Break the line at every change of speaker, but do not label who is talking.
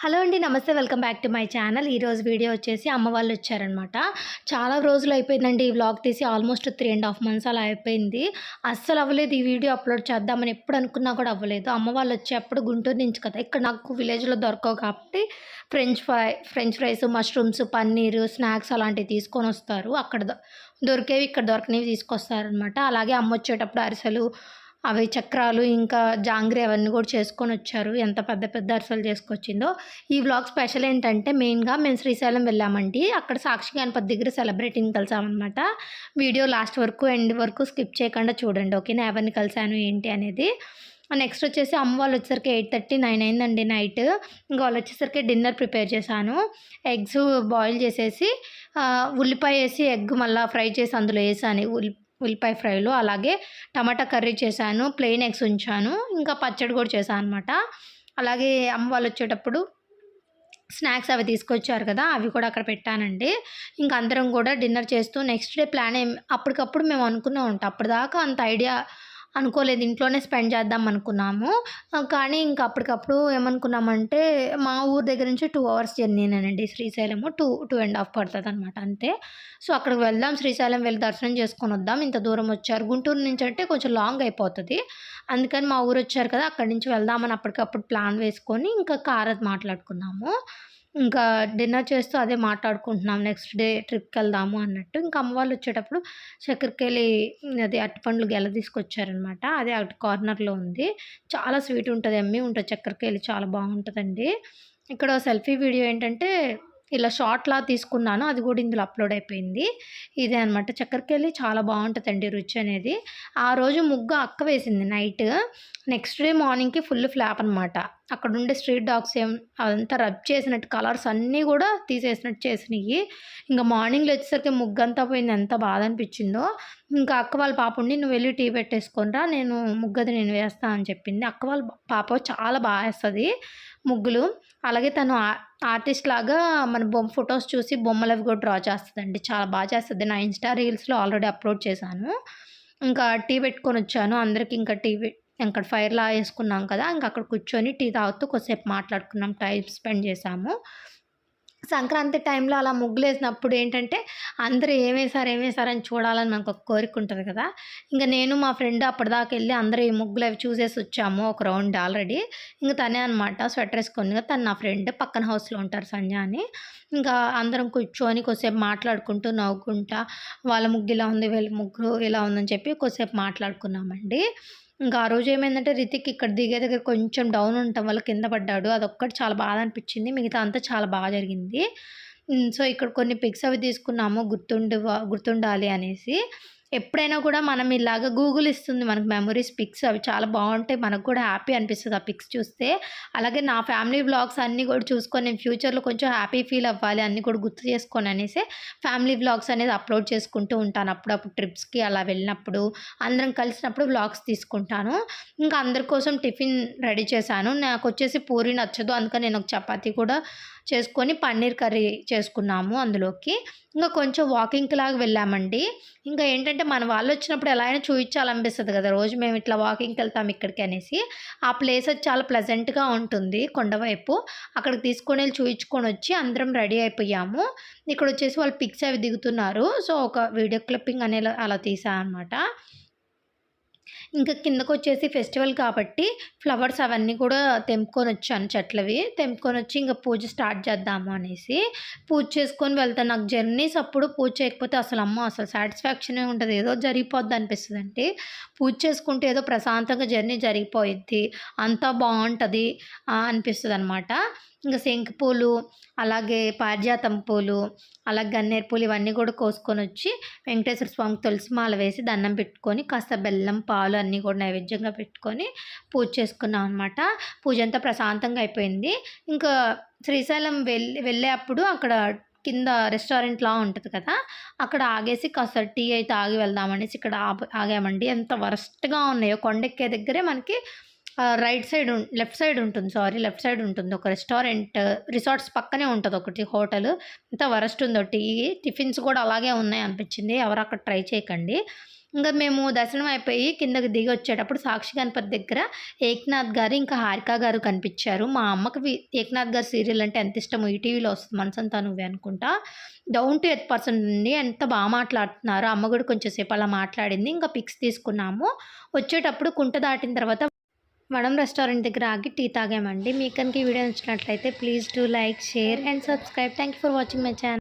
Hello అండి నమస్తే. Welcome back to my channel. ఈరోజు వీడియో వచ్చేసి అమ్మ వాళ్ళు వచ్చారనమాట. చాలా రోజులు అయిపోయిందండి ఈ వ్లాగ్ తీసి. Almost three and half months అలా అయిపోయింది. అస్సలు అవ్వలేదు ఈ వీడియో అప్లోడ్ చేద్దామని ఎప్పుడు అనుకున్నా కూడా అవ్వలేదు. అమ్మ వాళ్ళు వచ్చేప్పుడు గుంటూరు నుంచి కదా ఇక్కడ నాకు విలేజ్లో దొరకవు కాబట్టి French fry French fries mushrooms paneer snacks అలాంటివి తీసుకొని వస్తారు. అక్కడ దొరికేవి ఇక్కడ దొరకనివి తీసుకొస్తారనమాట. అలాగే అమ్మ వచ్చేటప్పుడు అరిసెలు అవి చక్రాలు ఇంకా జాంగ్రీ అవన్నీ కూడా చేసుకొని వచ్చారు. ఎంత పెద్ద పెద్ద అరిసెలు చేసుకొచ్చిందో. ఈ బ్లాగ్ స్పెషల్ ఏంటంటే మెయిన్గా మేము శ్రీశైలం వెళ్ళామండి. అక్కడ సాక్షి గణపతి దగ్గర సెలబ్రిటీని కలిసామన్నమాట. వీడియో లాస్ట్ వరకు ఎండ్ వరకు స్కిప్ చేయకుండా చూడండి ఓకేనా? ఎవరిని కలిసాను ఏంటి అనేది. నెక్స్ట్ వచ్చేసి అమ్మ వాళ్ళు వచ్చేసరికి ఎయిట్ థర్టీ నైన్ అయిందండి నైట్. ఇంకా వాళ్ళు వచ్చేసరికి డిన్నర్ ప్రిపేర్ చేశాను. ఎగ్స్ బాయిల్ చేసేసి ఉల్లిపాయ వేసి ఎగ్ మళ్ళీ ఫ్రై చేసి అందులో వేసాను. ఉల్లి ఉల్లిపాయ ఫ్రైలో అలాగే టమాటా కర్రీ చేశాను ప్లెయిన్ ఎగ్స్ ఉంచాను ఇంకా పచ్చడి కూడా చేశాను అనమాట అలాగే అమ్మ వాళ్ళు వచ్చేటప్పుడు స్నాక్స్ అవి తీసుకొచ్చారు కదా అవి కూడా అక్కడ పెట్టానండి. ఇంకా అందరం కూడా డిన్నర్ చేస్తూ నెక్స్ట్ డే ప్లాన్ ఏం అప్పటికప్పుడు మేము అనుకునే ఉంటాం. అప్పటిదాకా అంత ఐడియా అనుకోలేదు. ఇంట్లోనే స్పెండ్ చేద్దాం అనుకున్నాము. కానీ ఇంకా అప్పటికప్పుడు ఏమనుకున్నామంటే మా ఊరు దగ్గర నుంచి two hours జర్నీనేనండి Srisailam two two and half పడుతుంది అనమాట అంతే. సో అక్కడికి వెళ్దాం. శ్రీశైలం వెళ్ళి దర్శనం చేసుకొని వద్దాం. ఇంత దూరం వచ్చారు. గుంటూరు నుంచి అంటే కొంచెం లాంగ్ అయిపోతుంది. అందుకని మా ఊరు వచ్చారు కదా అక్కడి నుంచి వెళ్దామని అప్పటికప్పుడు ప్లాన్ వేసుకొని ఇంకా కార్ అది మాట్లాడుకున్నాము. ఇంకా డిన్నర్ చేస్తూ అదే మాట్లాడుకుంటున్నాం. నెక్స్ట్ డే ట్రిప్కి వెళ్దాము అన్నట్టు. ఇంకా అమ్మ వాళ్ళు వచ్చేటప్పుడు చక్కెరకేళి అది అరటిపండ్లు గెల తీసుకొచ్చారనమాట అదే అటు కార్నర్లో ఉంది. చాలా స్వీట్ ఉంటుంది. అమ్మి ఉంటుంది. చక్కెరకేళి చాలా బాగుంటుందండి. ఇక్కడ సెల్ఫీ వీడియో ఏంటంటే ఇలా షార్ట్లా తీసుకున్నాను. అది కూడా ఇందులో అప్లోడ్ అయిపోయింది. ఇదే అనమాట చక్కెరకేళి చాలా బాగుంటుందండి రుచి అనేది. ఆ రోజు ముగ్గు అక్క వేసింది నైట్. నెక్స్ట్ డే మార్నింగ్కి ఫుల్ ఫ్లాప్ అనమాట అక్కడ ఉండే స్ట్రీట్ డాగ్స్ ఏం అదంతా రబ్ చేసినట్టు కలర్స్ అన్నీ కూడా తీసేసినట్టు చేసినాయి ఇంకా మార్నింగ్లో వచ్చేసరికి ముగ్గంతా పోయింది. ఎంత బాధ అనిపించిందో. ఇంకా అక్క వాళ్ళ పాప ఉండి నువ్వు వెళ్ళి టీ పెట్టేసుకొనిరా నేను ముగ్గది నేను వేస్తా అని చెప్పింది. అక్క వాళ్ళ పాప చాలా బాగా వేస్తుంది ముగ్గులు. అలాగే తను ఆర్టిస్ట్ లాగా మన బొమ్మ ఫొటోస్ చూసి బొమ్మలు అవి కూడా డ్రా చేస్తుందండి. చాలా బాగా చేస్తుంది. నా ఇన్స్టా రీల్స్లో ఆల్రెడీ అప్లోడ్ చేశాను. ఇంకా టీ పెట్టుకొని వచ్చాను. అందరికి ఇంకా టీ అక్కడ ఫైర్ ఫైర్లా వేసుకున్నాం కదా ఇంకా అక్కడ కూర్చొని టీ తాగుతూ కొద్దిసేపు మాట్లాడుకున్నాం టైం స్పెండ్ చేసాము సంక్రాంతి టైంలో అలా ముగ్గులు వేసినప్పుడు ఏంటంటే అందరూ ఏమేసారు ఏమేసారని అని చూడాలని మనకు ఒక కోరిక ఉంటుంది కదా. ఇంకా నేను మా ఫ్రెండ్ అప్పటిదాకా వెళ్ళి అందరూ ఈ ముగ్గులు అవి చూసేసి వచ్చాము ఒక రౌండ్ ఆల్రెడీ. ఇంకా తనే అనమాట స్వెటర్ వేసుకొని తను నా ఫ్రెండ్ పక్కన హౌస్లో ఉంటారు సంజ అని. ఇంకా అందరం కూర్చొని కొద్దిసేపు మాట్లాడుకుంటూ నవ్వుకుంటా వాళ్ళ ముగ్గు ఇలా ఉంది వీళ్ళ ముగ్గు ఇలా ఉందని చెప్పి కొద్దిసేపు మాట్లాడుకున్నామండి. ఇంకా ఆ రోజు ఏమైందంటే రితిక్ ఇక్కడ దిగే దగ్గర కొంచెం డౌన్ ఉండటం వల్ల కింద పడ్డాడు. అదొక్కటి చాలా బాధ అనిపించింది. మిగతా అంతా చాలా బాగా జరిగింది. సో ఇక్కడ కొన్ని పిక్స్ అవి తీసుకున్నాము. గుర్తుండి గుర్తుండాలి అనేసి. ఎప్పుడైనా కూడా మనం ఇలాగ గూగుల్ ఇస్తుంది మనకు మెమరీస్ పిక్స్ అవి చాలా బాగుంటాయి మనకు కూడా హ్యాపీ అనిపిస్తుంది ఆ పిక్స్ చూస్తే. అలాగే నా ఫ్యామిలీ బ్లాగ్స్ అన్నీ కూడా చూసుకొని నేను ఫ్యూచర్లో కొంచెం హ్యాపీ ఫీల్ అవ్వాలి అన్నీ కూడా గుర్తు చేసుకొని అనేసి ఫ్యామిలీ బ్లాగ్స్ అనేది అప్లోడ్ చేసుకుంటూ ఉంటాను. అప్పుడప్పుడు ట్రిప్స్కి అలా వెళ్ళినప్పుడు అందరం కలిసినప్పుడు బ్లాగ్స్ తీసుకుంటాను. ఇంకా అందరి కోసం టిఫిన్ రెడీ చేశాను. నాకు వచ్చేసి పూరి నచ్చదు అందుకని నేను ఒక చపాతీ కూడా చేసుకొని పన్నీర్ కర్రీ చేసుకున్నాము అందులోకి. ఇంకా కొంచెం వాకింగ్కి లాగా వెళ్ళామండి. ఇంకా ఏంటంటే మన వాళ్ళు వచ్చినప్పుడు ఎలా అయినా చూపించాలనిపిస్తుంది కదా రోజు మేము ఇట్లా వాకింగ్కి వెళ్తాం ఇక్కడికి అనేసి. ఆ ప్లేస్ అది చాలా ప్లెజెంట్గా ఉంటుంది కొండవైపు అక్కడికి తీసుకొని వెళ్ళి చూపించుకొని వచ్చి అందరం రెడీ అయిపోయాము. ఇక్కడ వచ్చేసి వాళ్ళు పిక్స్ అవి దిగుతున్నారు. సో ఒక వీడియో క్లిప్పింగ్ అనే అలా తీసా అనమాట ఇంకా కిందకు వచ్చేసి ఫెస్టివల్ కాబట్టి ఫ్లవర్స్ అవన్నీ కూడా తెంపుకొని వచ్చాను చెట్లవి. తెంపుకొని వచ్చి ఇంకా పూజ స్టార్ట్ చేద్దాము అనేసి పూజ చేసుకొని వెళ్తాను. నాకు జర్నీస్ అప్పుడు పూజ చేయకపోతే అసలు అమ్మ అసలు సాటిస్ఫాక్షనే ఉంటుంది ఏదో జరిగిపోద్ది అనిపిస్తుంది అంటే పూజ చేసుకుంటే ఏదో ప్రశాంతంగా జర్నీ జరిగిపోయిద్ది. అంతా బాగుంటుంది అనిపిస్తుంది అనమాట ఇంకా శంకు పూలు అలాగే పారిజాతం పూలు అలా గన్నేరు పూలు ఇవన్నీ కూడా కోసుకొని వచ్చి వెంకటేశ్వర స్వామికి తులసి మాల వేసి దండం పెట్టుకొని కాస్త బెల్లం పాలు అన్నీ కూడా నైవేద్యంగా పెట్టుకొని పూజ చేసుకున్నాం అనమాట పూజ అంతా ప్రశాంతంగా అయిపోయింది. ఇంకా శ్రీశైలం వెళ్ళి వెళ్ళే అప్పుడు అక్కడ కింద రెస్టారెంట్లా ఉంటుంది కదా అక్కడ ఆగేసి కాస్త టీ అయితే ఆగి వెళ్దామనేసి ఇక్కడ ఆగామండి. ఎంత వరస్ట్గా ఉన్నాయో కొండెక్కే దగ్గరే మనకి రైట్ సైడ్ లెఫ్ట్ సైడ్ ఉంటుంది సారీ లెఫ్ట్ సైడ్ ఉంటుంది. ఒక రెస్టారెంట్ రిసార్ట్స్ పక్కనే ఉంటుంది ఒకటి హోటల్. అంతా వరస్ట్ ఉందో టీ టిఫిన్స్ కూడా అలాగే ఉన్నాయి అనిపించింది. ఎవరు అక్కడ ట్రై చేయకండి. ఇంకా మేము దర్శనం అయిపోయి కిందకి దిగి వచ్చేటప్పుడు సాక్షి గణపతి దగ్గర ఏక్నాథ్ గారు ఇంకా హారిక గారు కనిపించారు. మా అమ్మకి ఏక్నాథ్ గారు సీరియల్ అంటే ఎంత ఇష్టమో ఈటీవీలో వస్తుంది మనసంతా నువ్వే అనుకుంటా. డౌన్ టు ఎర్త్ పర్సన్ ఉంది ఎంత బాగా మాట్లాడుతున్నారు. అమ్మ కూడా కొంచెం సేపు అలా మాట్లాడింది. ఇంకా పిక్స్ తీసుకున్నాము. వచ్చేటప్పుడు కుంట దాటిన తర్వాత వనం రెస్టారెంట్ దగ్గర ఆగి టీ తాగామండి. మీకు కనుక ఈ వీడియో నచ్చినట్లయితే please do like share and subscribe. Thank you for watching my channel.